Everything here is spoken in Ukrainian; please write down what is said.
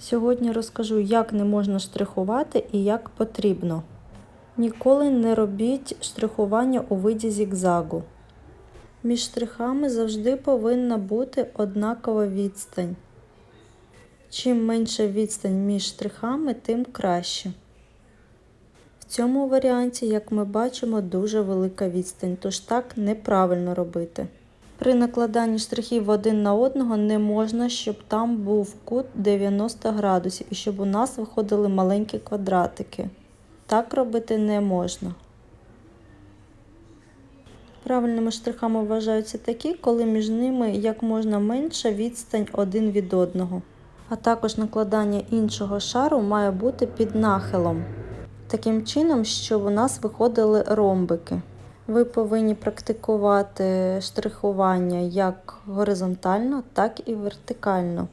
Сьогодні розкажу, як не можна штрихувати і як потрібно. Ніколи не робіть штрихування у виді зігзагу. Між штрихами завжди повинна бути однакова відстань. Чим менша відстань між штрихами, тим краще. В цьому варіанті, як ми бачимо, дуже велика відстань, тож так неправильно робити. При накладанні штрихів один на одного не можна, щоб там був кут 90 градусів і щоб у нас виходили маленькі квадратики. Так робити не можна. Правильними штрихами вважаються такі, коли між ними як можна менша відстань один від одного. А також накладання іншого шару має бути під нахилом. Таким чином, щоб у нас виходили ромбики. Ви повинні практикувати штрихування як горизонтально, так і вертикально.